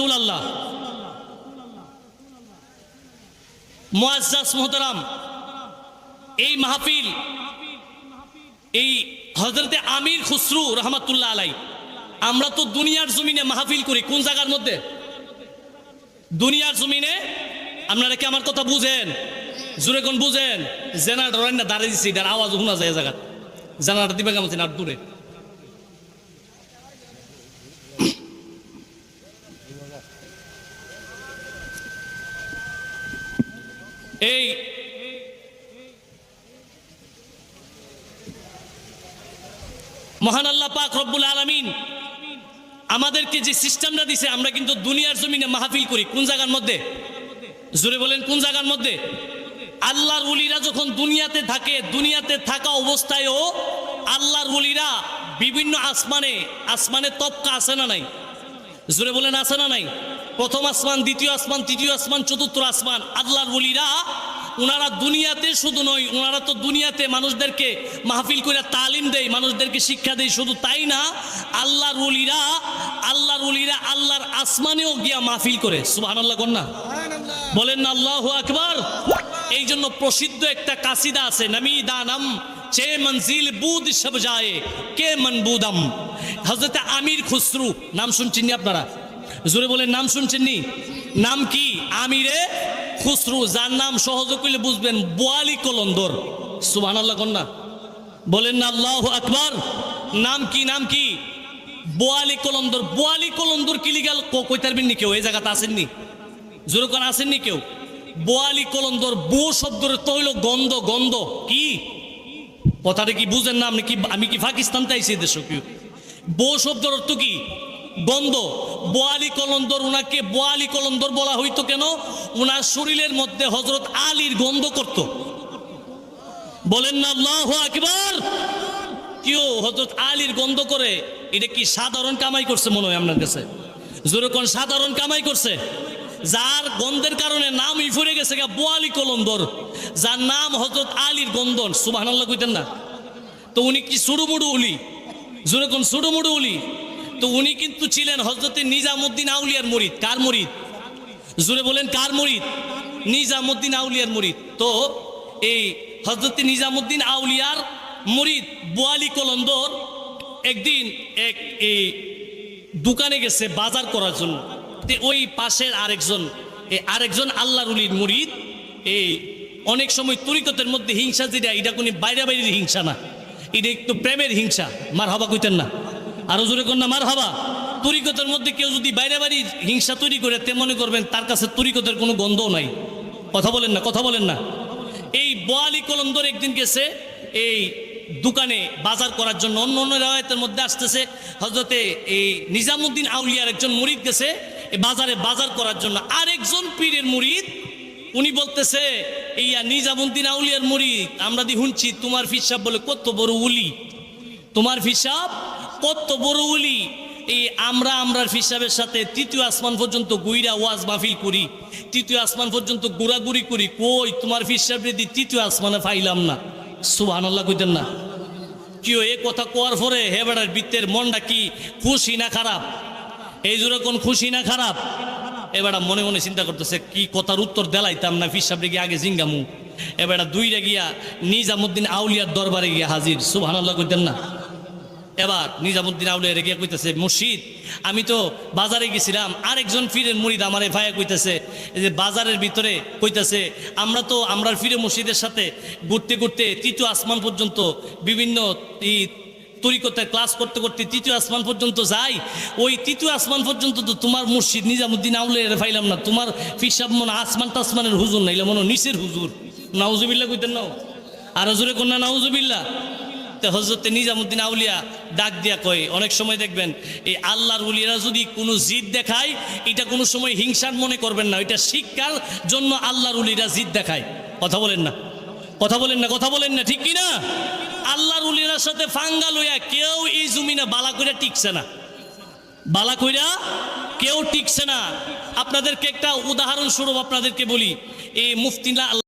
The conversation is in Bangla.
রসুল আল্লাহ মোহতারাম, এই মাহফিল, এই হজরতে আমির খুসরু রহমাতুল্লাহ আলাই আমরা তো দুনিয়ার জমিনে মাহফিল করি। কোন জায়গার মধ্যে? দুনিয়ার জমিনে? আপনারা কি আমার কথা বুঝেন? জোরে কোন বুঝেন? জেনারেটর না, দাঁড়িয়ে দিচ্ছি আওয়াজ শোনা যায় জায়গা জেনারেটর দিবে কেমন দূরে। এই মহান আল্লাহ পাক রব্বুল আলমিন আমাদেরকে যে সিস্টেমটা দিছে, আমরা কিন্তু দুনিয়ার জমিনে মাহফিল করি। কোন জায়গার মধ্যে? জোরে বলেন, কোন জায়গার মধ্যে? আল্লাহর উলিরা যখন দুনিয়াতে থাকে, দুনিয়াতে থাকা অবস্থায়ও আল্লাহর উলিরা বিভিন্ন আসমানে আসমানে তপকা আছে না নাই? জোরে বলেন, আছে না নাই? প্রথম আসমান দ্বিতীয় আসমান তৃতীয় আসমান চতুর্থ আসমান। আল্লাহর বলিরা ওনারা দুনিয়াতে শুধু নয় ওনারা তো দুনিয়াতে মানুষদেরকে মাহফিল করে তালিম দেয় মানুষদেরকে শিক্ষা দেয় শুধু তাই না আল্লাহর বলিরা আল্লাহর বলিরা আল্লাহর আসমানেও গিয়া মাহফিল করে। সুবাহ আল্লাহ কন্যা বলেন না আল্লাহ আকবার। এই জন্য প্রসিদ্ধ একটা কাসিদা আছে নামি দানাম চে মঞ্জিল বুদ সব যায় কে মনবুদম? হজরত আমির খুসরু নাম শুনছেন আপনারা? জোরে বলে নাম শুনছেন নি? নাম কি? আমিরে? খুসরু, যার নাম সহজ করলে বুঝবেন, বোয়ালি কলন্দর। সুবাহ আল্লাহ কন্যা বলেন না, আল্লাহ আকবার। নাম কি নাম কি? বোয়ালি কলন্দর। বোয়ালি কলন্দর কিলিগাল কইতারবেন নি কেউ? এই জায়গাতে আসেননি জোরে কোন আসেননি কেউ? বোয়ালি কলন্দর, বো শব্দের তো হইল গন্ধ গন্ধ। কি? কথাটা কি বুঝেন না? আপনি কি, আমি কি পাকিস্তান তাইছি দেশ? কি বো শব্দের অর্থ কি? গন্ধ। বোয়ালি কলন্দর, উনাকে বোয়ালি কলন্দর বলা হইতো কেন? উনার শরীরের মধ্যে হজরত আলীর গন্ধ করত। বলেন না, আল্লাহ আকবার! কেউ হজরত আলীর গন্ধ করে? এটা কি সাধারণ কামাই করছে মনে হয় আপনার কাছে? জোরে কোন সাধারণ কামাই করছে? যার গন্ধের কারণে নামই ফুরে গেছে গা বোয়ালি কলন্দর। যার নাম হজরত আলীর গন্ধন সুবাহ কইতেন না। তো উনি কি সুড়ুমুড়ু উলি? জোরে কোন সুড়ুমুড়ু উলি? তো উনি কিন্তু ছিলেন হজরতে নিজামুদ্দিন আউলিয়ার মরিদ। কার মরিদ? জোরে বলেন, কার মরিদ? নিজামুদ্দিন আউলিয়ার মরিদ। তো এই হজরতে নিজামুদ্দিন আউলিয়ার মরিদ বোয়ালি কলন্দর একদিন এক এই দোকানে গেছে বাজার করার জন্য। ওই পাশের আরেকজন এই আরেকজন আল্লাহর উলির মুরিদ এই অনেক সময় তরিকতের মধ্যে হিংসা যেটা, এটা কোনো বাইরে বাইরের হিংসা না। এটা একটু প্রেমের হিংসা। মার হবা কইতেন না। আরও জোরে না মার হবা তরিকতের মধ্যে কেউ যদি বাইরে বাড়ি হিংসা তৈরি করে, তে মনে করবেন তার কাছে তরিকতের কোনো গন্ধও নাই। কথা বলেন না, কথা বলেন না। এই বোয়ালি কলম কলন্দর একদিন গেছে, এই দোকানে বাজার করার জন্য অন্য অন্য রায়তের মধ্যে আসতেছে। হজরতে এই নিজামুদ্দিন আউলিয়ার একজন মুরিদ গেছে বাজারে বাজার করার জন্য। আরেকজন পীরের মুরিদ, উনি বলতেছে, ইয়া নিজামুদ্দিন আউলিয়ার মুরিদ, আমরা দি শুনছি তোমার ফিসাব বলে কত বড় উলি। তোমার ফিসাব কত বড় উলি এই আমরা আমরার ফিসাবের সাথে তৃতীয় আসমান পর্যন্ত গুইরা ওয়াজ মাহফিল করি, তৃতীয় আসমান পর্যন্ত গুড়াগুড়ি করি, কই তোমার ফিসাব রেদি তৃতীয় আসমানে পাইলাম না। সুবহান আল্লাহ কইতেন না। কি এ কথা কোয়ার পরে, হে বেড়ার বৃত্তের মনটা কি খুশি না খারাপ? এই জোরে কোন খুশি না খারাপ? এবারটা মনে মনে চিন্তা করতেছে, কি কথার উত্তর দেলাইতাম না ফিসাব রেগে আগে জিঙ্গামু। এবারটা দুইটা গিয়া নিজামুদ্দিন আউলিয়ার দরবারে গিয়া হাজির সুবহান আল্লাহ কইতেন না। এবার নিজামুদ্দিন আউলিয়া রেগে কইতেছে, মুর্শিদ, আমি তো বাজারে গেছিলাম, আরেকজন ফিরের মুরিদ আমার ভাইয়া কইতেছে যে বাজারের ভিতরে কইতেছে, আমরা তো আমরা ফিরে মুর্শিদের সাথে ঘুরতে ঘুরতে তৃতীয় আসমান পর্যন্ত বিভিন্ন তরিকতে ক্লাস করতে করতে তৃতীয় আসমান পর্যন্ত যাই, ওই তৃতীয় আসমান পর্যন্ত তো তোমার মুর্শিদ নিজামুদ্দিন আউলিয়া পাইলাম না, তোমার ফিসাব মনে আসমান তাসমানের হুজুর নাইলে মনে নিচের হুজুর নাউজুবিল্লা কইতেন নাও আর জোরে কন্যা নাউজুবিল্লা তো হজরতে নিজামুদ্দিন আউলিয়া ডাক দিয়া কয়, অনেক সময় দেখবেন এই আল্লাহর উলিয়ারা যদি কোনো জিদ দেখায়, এটা কোনো সময় হিংসার মনে করবেন না, এটা শিক্ষার জন্য আল্লাহর উলিরা জিদ দেখায়। কথা বলেন না। কথা বলেন না, কথা বলেন না, ঠিক কি না আল্লাহর উলিরার সাথে ফাঙ্গা লইয়া কেউ এই জমিনে বালা কইরা টিকছে না। বালা কইরা কেউ টিকছে না। আপনাদেরকে একটা উদাহরণস্বরূপ আপনাদেরকে বলি, এই মুফতিনা